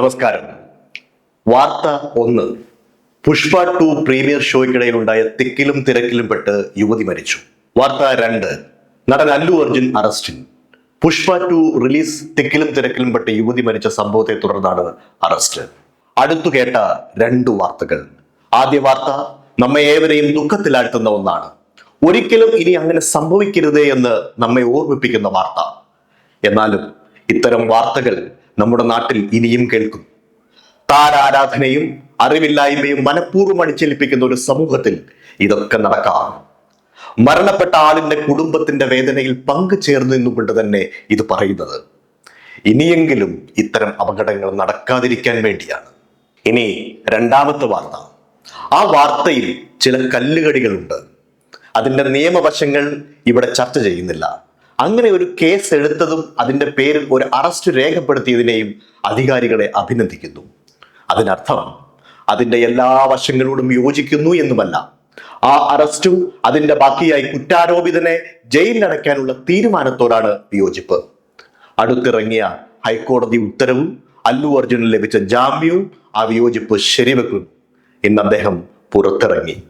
നമസ്കാരം. വാർത്ത ഒന്ന്. പുഷ്പ ടു പ്രീമിയർ ഷോയ്ക്കിടയിലുണ്ടായ തിക്കിലും തിരക്കിലും പെട്ട് യുവതി മരിച്ചു. വാർത്ത രണ്ട്. നടൻ അല്ലു അർജുൻ അറസ്റ്റിൽ. പുഷ്പ ടു റിലീസ് തിക്കിലും തിരക്കിലും പെട്ട് യുവതി മരിച്ച സംഭവത്തെ തുടർന്നാണ് അറസ്റ്റ്. അടുത്തു കേട്ട രണ്ട് വാർത്തകൾ. ആദ്യ വാർത്ത നമ്മെ ഏവരെയും ദുഃഖത്തിലാഴ്ത്തുന്ന ഒന്നാണ്. ഒരിക്കലും ഇനി അങ്ങനെ സംഭവിക്കരുതേ എന്ന് നമ്മെ ഓർമ്മിപ്പിക്കുന്ന വാർത്ത. എന്നാലും ഇത്തരം വാർത്തകൾ നമ്മുടെ നാട്ടിൽ ഇനിയും കേൾക്കും. താരാരാധനയും അറിവില്ലായ്മയും മനഃപൂർവം അടിച്ചേൽപ്പിക്കുന്ന ഒരു സമൂഹത്തിൽ ഇതൊക്കെ നടക്കാം. മരണപ്പെട്ട ആളിന്റെ കുടുംബത്തിന്റെ വേദനയിൽ പങ്കു ചേർന്ന് നിന്നുകൊണ്ട് തന്നെ ഇത് പറയുന്നത്. ഇനിയെങ്കിലും ഇത്തരം അപകടങ്ങൾ നടക്കാതിരിക്കാൻ വേണ്ടിയാണ്. ഇനി രണ്ടാമത്തെ വാർത്ത. ആ വാർത്തയിൽ ചില കല്ലുകടികളുണ്ട്. അതിന്റെ നിയമവശങ്ങൾ ഇവിടെ ചർച്ച ചെയ്യുന്നില്ല. അങ്ങനെ ഒരു കേസ് എടുത്തതും അതിന്റെ പേരിൽ ഒരു അറസ്റ്റ് രേഖപ്പെടുത്തിയതിനെയും അധികാരികളെ അഭിനന്ദിക്കുന്നു. അതിനർത്ഥം അതിന്റെ എല്ലാ വശങ്ങളോടും യോജിക്കുന്നു എന്നുമല്ല. ആ അറസ്റ്റും അതിന്റെ ബാക്കിയായി കുറ്റാരോപിതനെ ജയിലിലടയ്ക്കാനുള്ള തീരുമാനത്തോടാണ് വിയോജിപ്പ്. അടുത്തിറങ്ങിയ ഹൈക്കോടതി ഉത്തരവും അല്ലു അർജുനന് ലഭിച്ച ജാമ്യവും ആ വിയോജിപ്പ് ശരിവെക്കുന്നു ഇന്ന് അദ്ദേഹം പുറത്തിറങ്ങി.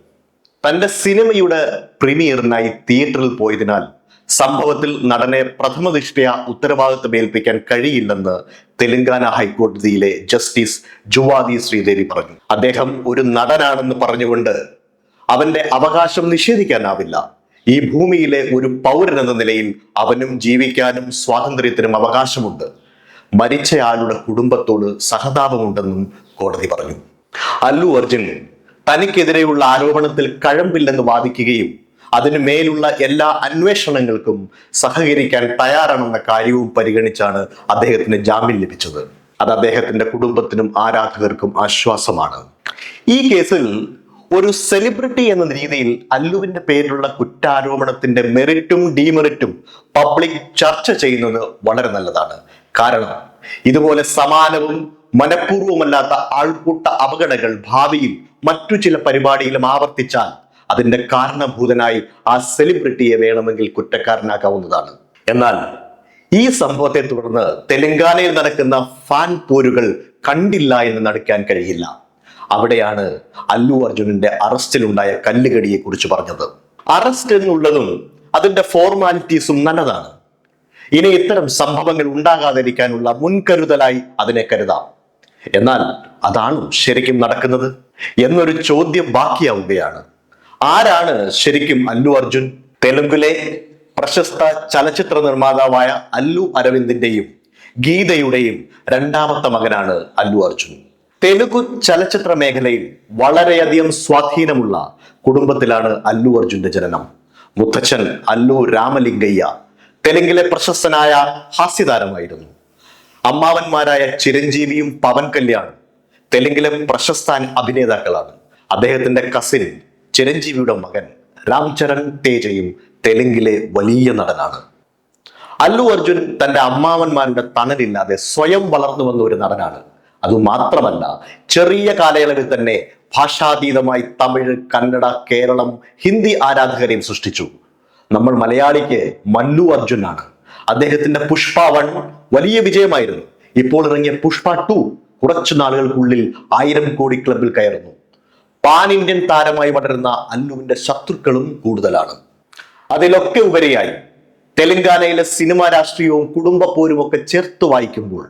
തന്റെ സിനിമയുടെ പ്രീമിയറിനായി തിയേറ്ററിൽ പോയതിനാൽ സംഭവത്തിൽ നടനെ പ്രഥമ ദൃഷ്ടിയ ഉത്തരവാദിത്വം ഏൽപ്പിക്കാൻ കഴിയില്ലെന്ന് തെലങ്കാന ഹൈക്കോടതിയിലെ ജസ്റ്റിസ് ജുവാദി ശ്രീദേവി പറഞ്ഞു. അദ്ദേഹം ഒരു നടനാണെന്ന് പറഞ്ഞുകൊണ്ട് അവന്റെ അവകാശം നിഷേധിക്കാനാവില്ല. ഈ ഭൂമിയിലെ ഒരു പൗരൻ എന്ന നിലയിൽ അവനും ജീവിക്കാനും സ്വാതന്ത്ര്യത്തിനും അവകാശമുണ്ട്. മരിച്ചയാളുടെ കുടുംബത്തോട് സഹതാപമുണ്ടെന്നും കോടതി പറഞ്ഞു. അല്ലു അർജുൻ തനിക്കെതിരെയുള്ള ആരോപണത്തിൽ കഴമ്പില്ലെന്ന് വാദിക്കുകയും അതിനു മേലുള്ള എല്ലാ അന്വേഷണങ്ങൾക്കും സഹകരിക്കാൻ തയ്യാറാണെന്ന കാര്യവും പരിഗണിച്ചാണ് അദ്ദേഹത്തിന് ജാമ്യം ലഭിച്ചത്. അത് അദ്ദേഹത്തിന്റെ കുടുംബത്തിനും ആരാധകർക്കും ആശ്വാസമാണ്. ഈ കേസിൽ ഒരു സെലിബ്രിറ്റി എന്ന രീതിയിൽ അല്ലുവിന്റെ പേരിലുള്ള കുറ്റാരോപണത്തിന്റെ മെറിറ്റും ഡീമെറിറ്റും പബ്ലിക് ചർച്ച ചെയ്യുന്നത് വളരെ നല്ലതാണ്. കാരണം ഇതുപോലെ സമാനവും മനഃപൂർവമല്ലാത്ത ആൾക്കൂട്ട അപകടങ്ങൾ ഭാവിയിൽ മറ്റു ചില പരിപാടിയിലും ആവർത്തിച്ചാൽ അതിന്റെ കാരണഭൂതനായി ആ സെലിബ്രിറ്റിയെ വേണമെങ്കിൽ കുറ്റക്കാരനാക്കാവുന്നതാണ്. എന്നാൽ ഈ സംഭവത്തെ തുടർന്ന് തെലങ്കാനയിൽ നടക്കുന്ന ഫാൻ പോരുകൾ കണ്ടില്ല എന്ന് നടക്കാൻ കഴിയില്ല. അവിടെയാണ് അല്ലു അർജുനന്റെ അറസ്റ്റിലുണ്ടായ കല്ലുകടിയെ കുറിച്ച് പറഞ്ഞത്. അറസ്റ്റ് എന്നുള്ളതും അതിന്റെ ഫോർമാലിറ്റീസും നല്ലതാണ്. ഇനി ഇത്തരം സംഭവങ്ങൾ ഉണ്ടാകാതിരിക്കാനുള്ള മുൻകരുതലായി അതിനെ കരുതാം. എന്നാൽ അതാണ് ശരിക്കും നടക്കുന്നത്? എന്നൊരു ചോദ്യം ബാക്കിയാവുകയാണ്. ആരാണ് ശരിക്കും അല്ലു അർജുൻ? തെലുങ്കിലെ പ്രശസ്ത ചലച്ചിത്ര നിർമ്മാതാവായ അല്ലു അരവിന്ദിന്റെയും ഗീതയുടെയും രണ്ടാമത്തെ മകനാണ് അല്ലു അർജുൻ. തെലുഗു ചലച്ചിത്ര മേഖലയിൽ വളരെയധികം സ്വാധീനമുള്ള കുടുംബത്തിലാണ് അല്ലു അർജുന്റെ ജനനം. മുത്തച്ഛൻ അല്ലു രാമലിംഗയ്യ തെലുങ്കിലെ പ്രശസ്തനായ ഹാസ്യതാരമായിരുന്നു. അമ്മാവന്മാരായ ചിരഞ്ജീവിയും പവൻ കല്യാണും തെലുങ്കിലെ പ്രശസ്ത അഭിനേതാക്കളാണ്. അദ്ദേഹത്തിന്റെ കസിൻ ചിരഞ്ജീവിയുടെ മകൻ രാംചരൺ തേജയും തെലുങ്കിലെ വലിയ നടനാണ്. അല്ലു അർജുൻ തന്റെ അമ്മാവന്മാരുടെ തണലില്ലാതെ സ്വയം വളർന്നു വന്ന ഒരു നടനാണ്. അതുമാത്രമല്ല ചെറിയ കാലയളവിൽ തന്നെ ഭാഷാതീതമായി തമിഴ് കന്നഡ കേരളം ഹിന്ദി ആരാധകരെയും സൃഷ്ടിച്ചു. നമ്മൾ മലയാളിക്ക് മല്ലു അർജുൻ ആണ്. അദ്ദേഹത്തിന്റെ പുഷ്പ വൺ വലിയ വിജയമായിരുന്നു. ഇപ്പോൾ ഇറങ്ങിയ പുഷ്പ ടു കുറച്ചു നാളുകൾക്കുള്ളിൽ ആയിരം കോടി ക്ലബിൽ കയറുന്നു. പാൻ ഇന്ത്യൻ താരമായി വളരുന്ന അല്ലുവിന്റെ ശത്രുക്കളും കൂടുതലാണ്. അതിലൊക്കെ ഉപരിയായി തെലങ്കാനയിലെ സിനിമാ രാഷ്ട്രീയവും കുടുംബ പോരും ഒക്കെ ചേർത്ത് വായിക്കുമ്പോൾ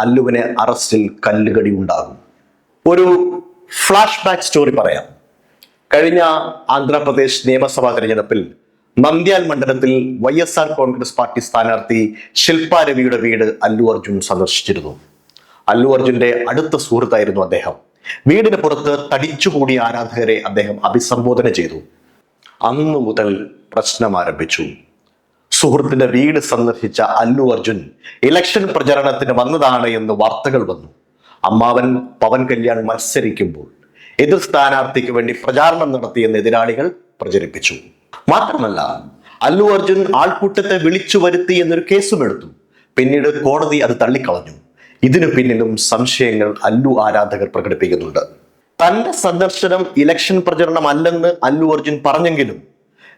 അല്ലുവിനെ അറസ്റ്റിൽ കല്ലുകടി ഉണ്ടാകും. ഒരു ഫ്ലാഷ് ബാക്ക് സ്റ്റോറി പറയാം. കഴിഞ്ഞ ആന്ധ്രാപ്രദേശ് നിയമസഭാ തെരഞ്ഞെടുപ്പിൽ നന്ദ്യാൽ മണ്ഡലത്തിൽ Y S R Congress party സ്ഥാനാർത്ഥി ശില്പ രവിയുടെ വീട് അല്ലു അർജുൻ സന്ദർശിച്ചിരുന്നു. അല്ലു അർജുന്റെ അടുത്ത സുഹൃത്തായിരുന്നു അദ്ദേഹം. വീടിന് പുറത്ത് തടിച്ചുകൂടിയ ആരാധകരെ അദ്ദേഹം അഭിസംബോധന ചെയ്തു. അന്ന് മുതൽ പ്രശ്നം ആരംഭിച്ചു. സുഹൃത്തിന്റെ വീട് സന്ദർശിച്ച അല്ലു അർജുൻ ഇലക്ഷൻ പ്രചരണത്തിന് വന്നതാണ് എന്ന് വാർത്തകൾ വന്നു. അമ്മാവൻ പവൻ കല്യാൺ മത്സരിക്കുമ്പോൾ എതിർ സ്ഥാനാർത്ഥിക്ക് വേണ്ടി പ്രചാരണം നടത്തിയെന്ന് എതിരാളികൾ പ്രചരിപ്പിച്ചു. മാത്രമല്ല അല്ലു അർജുൻ ആൾക്കൂട്ടത്തെ വിളിച്ചു വരുത്തി എന്നൊരു കേസും എടുത്തു. പിന്നീട് കോടതി അത് തള്ളിക്കളഞ്ഞു. ഇതിനു പിന്നിലും സംശയങ്ങൾ അല്ലു ആരാധകർ പ്രകടിപ്പിക്കുന്നുണ്ട്. തന്റെ സന്ദർശനം ഇലക്ഷൻ പ്രചരണമല്ലെന്ന് അല്ലു അർജുൻ പറഞ്ഞെങ്കിലും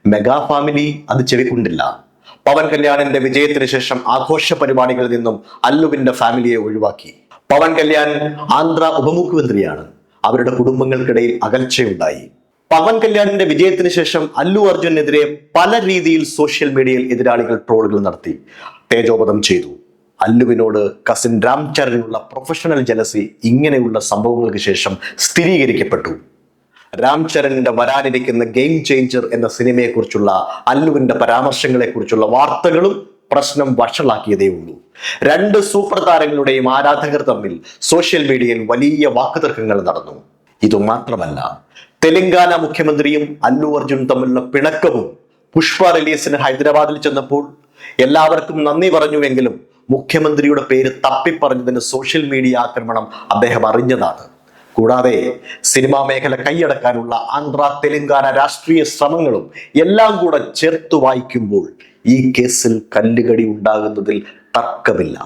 മെഗാ ഫാമിലി അത് ചെവിക്കൊണ്ടില്ല. പവൻ കല്യാണിന്റെ വിജയത്തിന് ശേഷം ആഘോഷ പരിപാടികളിൽ നിന്നും അല്ലുവിന്റെ ഫാമിലിയെ ഒഴിവാക്കി. പവൻ കല്യാൺ ആന്ധ്ര ഉപമുഖ്യമന്ത്രിയാണ്. അവരുടെ കുടുംബങ്ങൾക്കിടയിൽ അകൽച്ചയുണ്ടായി. പവൻ കല്യാണിന്റെ വിജയത്തിന് ശേഷം അല്ലു അർജുനെതിരെ പല രീതിയിൽ സോഷ്യൽ മീഡിയയിൽ എതിരാളികൾ ട്രോളുകൾ നടത്തി. തേജോപതം ചെയ്തു. അല്ലുവിനോട് കസിൻ രാംചരനുള്ള പ്രൊഫഷണൽ ജലസി ഇങ്ങനെയുള്ള സംഭവങ്ങൾക്ക് ശേഷം സ്ഥിരീകരിക്കപ്പെട്ടു. രാം ചരണിന്റെ വരാനിരിക്കുന്ന ഗെയിം ചേഞ്ചർ എന്ന സിനിമയെക്കുറിച്ചുള്ള അല്ലുവിന്റെ പരാമർശങ്ങളെക്കുറിച്ചുള്ള വാർത്തകളും പ്രശ്നം വഷളാക്കിയതേ ഉള്ളൂ. രണ്ട് സൂപ്പർ താരങ്ങളുടെയും ആരാധകർ തമ്മിൽ സോഷ്യൽ മീഡിയയിൽ വലിയ വാക്കുതർക്കങ്ങൾ നടന്നു. ഇതുമാത്രമല്ല തെലങ്കാന മുഖ്യമന്ത്രിയും അല്ലു അർജുൻ തമ്മിലുള്ള പിണക്കവും പുഷ്പ റിലീസിന് ഹൈദരാബാദിൽ ചെന്നപ്പോൾ എല്ലാവർക്കും നന്ദി പറഞ്ഞുവെങ്കിലും മുഖ്യമന്ത്രിയുടെ പേര് തപ്പിപ്പറഞ്ഞതിന് സോഷ്യൽ മീഡിയ ആക്രമണം അദ്ദേഹം അറിഞ്ഞതാണ്. കൂടാതെ സിനിമാ മേഖല കൈയടക്കാനുള്ള ആന്ധ്ര തെലങ്കാന രാഷ്ട്രീയ ശ്രമങ്ങളും എല്ലാം കൂടെ ചേർത്ത് വായിക്കുമ്പോൾ ഈ കേസിൽ കല്ലുകടി ഉണ്ടാകുന്നതിൽ തർക്കമില്ല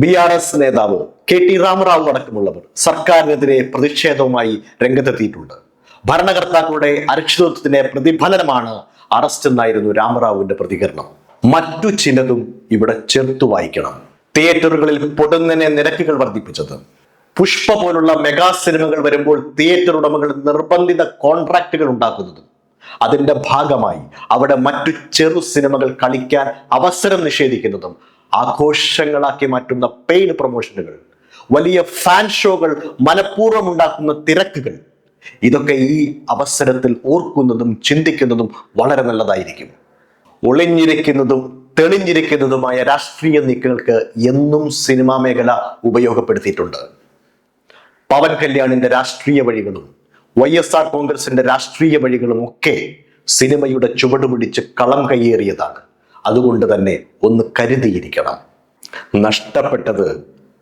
ബി ആർ എസ് നേതാവ് കെ ടി രാമറാവു അടക്കമുള്ളവർ സർക്കാരിനെതിരെ പ്രതിഷേധവുമായി രംഗത്തെത്തിയിട്ടുണ്ട്. ഭരണകർത്താക്കളുടെ അരക്ഷിതത്വത്തിന്റെ പ്രതിഫലനമാണ് അറസ്റ്റ് എന്നായിരുന്നു രാമറാവുവിന്റെ പ്രതികരണം. മറ്റു ചിലതും ഇവിടെ ചേർത്തു വായിക്കണം. തിയേറ്ററുകളിൽ പൊടുന്നനെ നിരക്കുകൾ വർദ്ധിപ്പിച്ചത്. പുഷ്പ പോലുള്ള മെഗാ സിനിമകൾ വരുമ്പോൾ തിയേറ്റർ ഉടമകൾ നിർബന്ധിത കോൺട്രാക്റ്റുകൾ ഉണ്ടാക്കുന്നത്. അതിന്റെ ഭാഗമായി അവിടെ മറ്റു ചെറു സിനിമകൾ കളിക്കാൻ അവസരം നിഷേധിക്കുന്നതും ആഘോഷങ്ങളാക്കി മാറ്റുന്ന പെയ്ഡ് പ്രൊമോഷനുകൾ വലിയ ഫാൻ ഷോകൾ മനഃപൂർവം ഉണ്ടാക്കുന്ന തിരക്കുകൾ. ഇതൊക്കെ ഈ അവസരത്തിൽ ഓർക്കുന്നതും ചിന്തിക്കുന്നതും വളരെ നല്ലതായിരിക്കും. ഒളിഞ്ഞിരിക്കുന്നതും തെളിഞ്ഞിരിക്കുന്നതുമായ രാഷ്ട്രീയ നീക്കങ്ങൾക്ക് എന്നും സിനിമാ മേഖല ഉപയോഗപ്പെടുത്തിയിട്ടുണ്ട്. പവൻ കല്യാണിന്റെ രാഷ്ട്രീയ വഴികളും വൈ എസ് ആർ കോൺഗ്രസിന്റെ രാഷ്ട്രീയ വഴികളും ഒക്കെ സിനിമയുടെ ചുവടുപിടിച്ച് കളം കയ്യേറിയതാണ്. അതുകൊണ്ട് തന്നെ ഒന്ന് കരുതിയിരിക്കണം. നഷ്ടപ്പെട്ടത്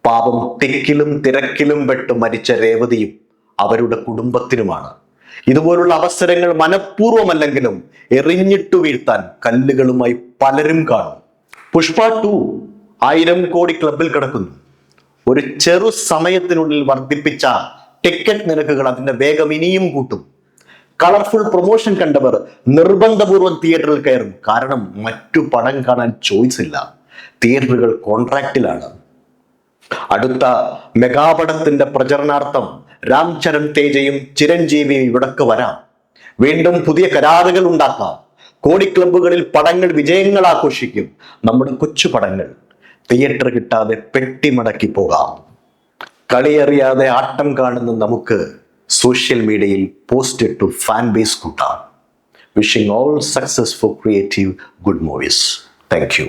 പാപം തിക്കിലും തിരക്കിലും പെട്ട് മരിച്ച രേവതിയും അവരുടെ കുടുംബത്തിനുമാണ്. ഇതുപോലുള്ള അവസരങ്ങൾ മനഃപൂർവമല്ലെങ്കിലും എറിഞ്ഞിട്ടു വീഴ്ത്താൻ കല്ലുകളുമായി പലരും കാണും. പുഷ്പ ടു ആയിരം കോടി ക്ലബിൽ കിടക്കുന്നു. ഒരു ചെറു സമയത്തിനുള്ളിൽ വർദ്ധിപ്പിച്ച ടിക്കറ്റ് നിരക്കുകൾ അതിന്റെ വേഗം ഇനിയും കൂട്ടും. കളർഫുൾ പ്രൊമോഷൻ കണ്ടവർ നിർബന്ധപൂർവം തിയേറ്ററിൽ കയറും. കാരണം മറ്റു പടം കാണാൻ ചോയ്സ് ഇല്ല. തിയേറ്ററുകൾ കോൺട്രാക്റ്റിലാണ് അടുത്ത മെഗാപടത്തിന്റെ പ്രചരണാർത്ഥം രാം ചരൺ തേജയും ചിരഞ്ജീവിയും ഇവിടക്ക് വരാം. വീണ്ടും പുതിയ കരാറുകൾ ഉണ്ടാക്കാം. കോടി ക്ലബ്ബുകളിൽ പടങ്ങൾ വിജയങ്ങൾ ആഘോഷിക്കും. നമ്മുടെ കൊച്ചു പടങ്ങൾ തിയേറ്റർ കിട്ടാതെ പെട്ടി പെട്ടിമടക്കി പോകാം. കളിയറിയാതെ ആട്ടം കാണുന്ന നമുക്ക് സോഷ്യൽ മീഡിയയിൽ പോസ്റ്റ് ഇട്ടു ഫാൻ ബേസ് കൂട്ടാം. Wishing all success for creative good movies thank you